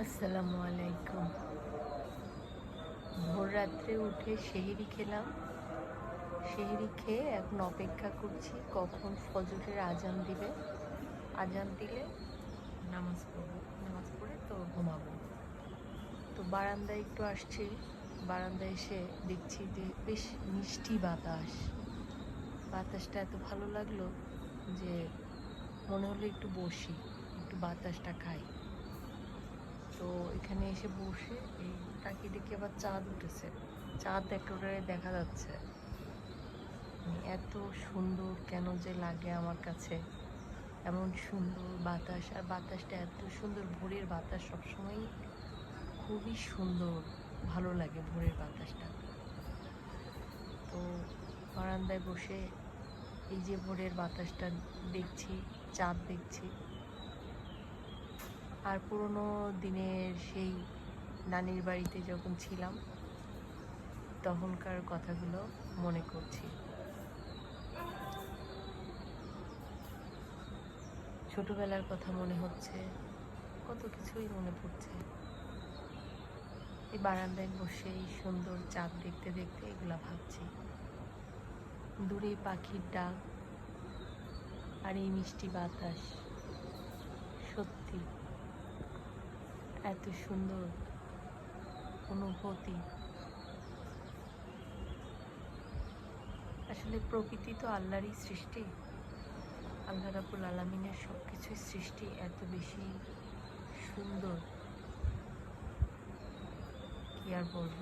আসসালামু আলাইকুম। ভোর রাত্রে উঠে সেহেরি খেলাম। সেহেরি খেয়ে এখন অপেক্ষা করছি কখন ফজরের আজান দিবে। আজান দিলে নামাজ পড়ব। নামাজ পড়ে তো ঘুমাবো। তো বারান্দায় একটু আসছি। বারান্দায় এসে দেখছি যে বেশ মিষ্টি বাতাস। বাতাসটা এত ভালো লাগল যে মনে হলো একটু বসি, একটু বাতাসটা খাই। তো এখানে এসে বসে এই তাকিয়ে দেখি আবার চাঁদ উঠেছে। চাঁদ একেবারে দেখা যাচ্ছে। মানে এত সুন্দর কেন যে লাগে আমার কাছে। এমন সুন্দর বাতাস, আর বাতাসটা এত সুন্দর, ভোরের বাতাস সবসময়ই খুবই সুন্দর, ভালো লাগে ভোরের বাতাসটা। তো বারান্দায় বসে এই যে ভোরের বাতাসটা দেখছি, চাঁদ দেখছি আর পুরনো দিনের সেই নানির বাড়িতে যখন ছিলাম, তখনকার কথাগুলো মনে করছি। ছোটবেলার কথা মনে হচ্ছে, কত কিছুই মনে পড়ছে। এই বারান্দায় বসে এই সুন্দর চাঁদ দেখতে দেখতে এগুলা ভাবছি। দূরে পাখির ডাক আর এই মিষ্টি বাতাস, সত্যি। এত সুন্দর অনুভূতি। আসলে প্রকৃতি তো আল্লাহরই সৃষ্টি। আল্লাহ রাবুল আলমিনের সব কিছুই সৃষ্টি, এত বেশি সুন্দর। কি আর বলব?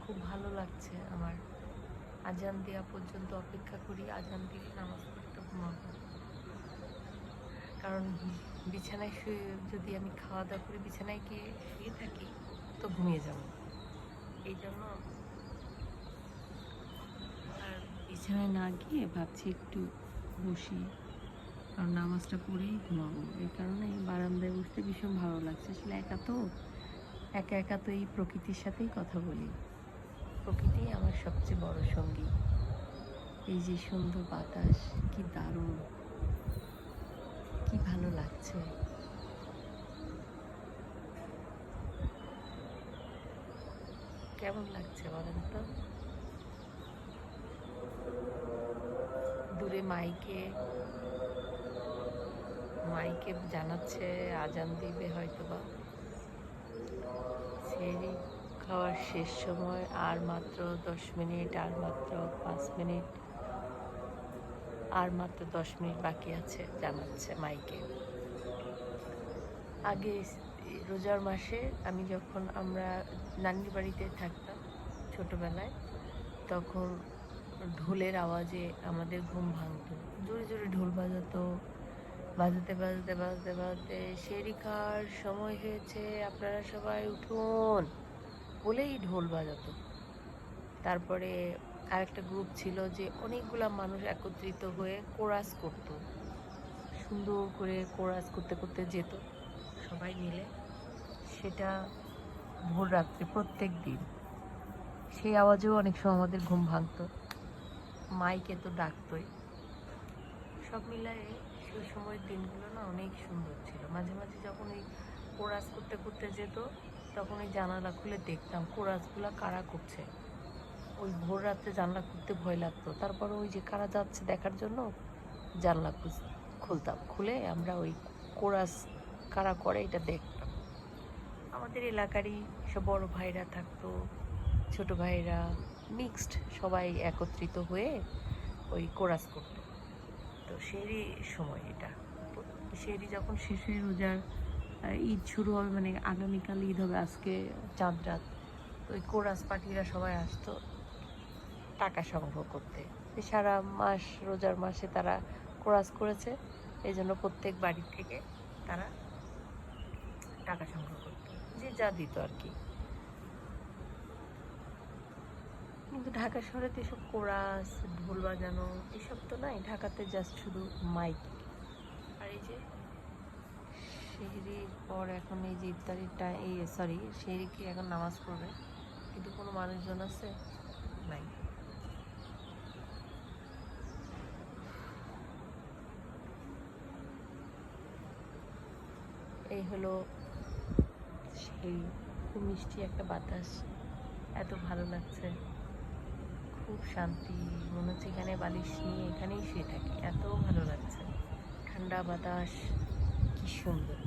খুব ভালো লাগছে আমার। আজান দেওয়া পর্যন্ত অপেক্ষা করি, আজান দিলে নামাজ পড়তে ঘুমাবো। কারণ বিছানায় শুয়ে যদি আমি খাওয়া দাওয়া করে বিছানায় গিয়ে শুয়ে থাকি, তো ঘুমিয়ে যাব। এই জন্য আর বিছানায় না গিয়ে ভাবছি একটু বসি, কারণ নামাজটা পড়েই ঘুমাবো। এই কারণে বারান্দায় বসতে ভীষণ ভালো লাগছে। আসলে একা তো, একা একা তো এই প্রকৃতির সাথেই কথা বলি। প্রকৃতি আমার সবচেয়ে বড় সঙ্গী। এই যে সুন্দর বাতাস, কি দারুণ। লাগছে কেমন লাগছে বলেন তো? দূরে মাইকে মাইকে জানাচ্ছে, আজান দিবে হয়তো বা সেরি খাওয়ার শেষ সময়, আর মাত্র দশ মিনিট, আর মাত্র পাঁচ মিনিট, আর মাত্র দশ মিনিট বাকি আছে, জানাচ্ছে মাইকে। আগে রোজার মাসে আমি যখন আমরা নানির বাড়িতে থাকতাম ছোটবেলায়, তখন ঢোলের আওয়াজে আমাদের ঘুম ভাঙতো। জোরে জোরে ঢোল বাজাতো, বাজাতে বাজাতে বাজাতে বাজাতে খাওয়ার সময় হয়েছে, আপনারা সবাই উঠুন বলেই ঢোল বাজাতো। তারপরে আরেকটা গ্রুপ ছিল যে অনেকগুলা মানুষ একত্রিত হয়ে কোরাস করতো। সুন্দর করে কোরাস করতে করতে যেত। সবাই মিলে সেটা ভোর রাত্রে প্রত্যেক দিন। সেই আওয়াজেও অনেক সময় আমাদের ঘুম ভাঙতো। মাইকে তো ডাকতোই। সব মিলায়ে সেই সময়ের দিনগুলো না অনেক সুন্দর ছিল। মাঝে মাঝে যখন এই কোরাস করতে করতে যেত, তখন ওই জানালা খুলে দেখতাম কোরাসগুলো কারা করছে। ওই ভোর রাত্রে জানলা খুলতে ভয় লাগতো। তারপর ওই যে কারা যাচ্ছে দেখার জন্য জানলা খুল- খুলতাম। খুলে আমরা ওই কোরাস কারা করে, এটা দেখতাম আমাদের এলাকারই সব বড় ভাইরা থাকতো, ছোট ভাইরা মিক্সড সবাই একত্রিত হয়ে ওই কোরাস করতো। তো সেরই সময় এটা। সেরই যখন শেষ রোজার ঈদ শুরু হবে মানে আগামীকাল ঈদ হবে, আজকে চাঁদ রাত ওই কোরাস পার্টিরা সবাই আসতো টাকা সংগ্রহ করতে। সারা মাস, রোজার মাসে তারা কোরাস করেছে, এই জন্য প্রত্যেক বাড়ি থেকে তারা টাকা সংগ্রহ করতো। যে যা দিত আর কি। কিন্তু ঢাকা শহরে তো এসব কোরাস ঢোল বাজানো এসব তো নাই। ঢাকাতে জাস্ট শুধু মাইক আর এই যে? সেহরির পর এখন এই যে ইফতারিটা এই সরি সেহরিকে এখন নামাজ পড়বে? কিন্তু কোনো মানুষজন আছে? নাই। এই হলো সেই খুব মিষ্টি একটা বাতাস। এত ভালো লাগছে। খুব শান্তি। মনে হচ্ছে এখানে বালিশ নিয়ে এখানেই শুয়ে থাকি। এত ভালো লাগছে। ঠান্ডা বাতাস, কি সুন্দর।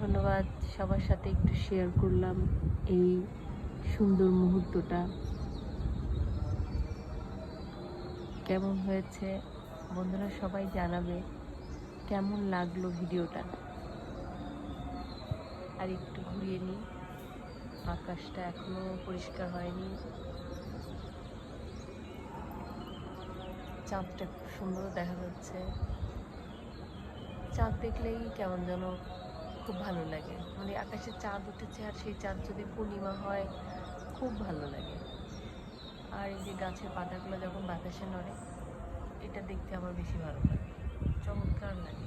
ধন্যবাদ সবার সাথে একটু শেয়ার করলাম এই সুন্দর মুহূর্তটা। কেমন হয়েছে? বন্ধুরা সবাই জানাবে। কেমন লাগল ভিডিওটা? আর একটু ঘুরিয়ে নিই। আকাশটা এখনও পরিষ্কার হয়নি। চাঁদটা খুব সুন্দর দেখা যাচ্ছে। চাঁদ দেখলেই কেমন যেন খুব ভালো লাগে। মানে আকাশে চাঁদ উঠেছে আর সেই চাঁদ যদি পূর্ণিমা হয়, খুব ভালো লাগে। আর এই যে গাছের পাতাগুলো যখন বাতাসে নড়ে, এটা দেখতে আমার বেশি ভালো লাগে চমৎকার লাগে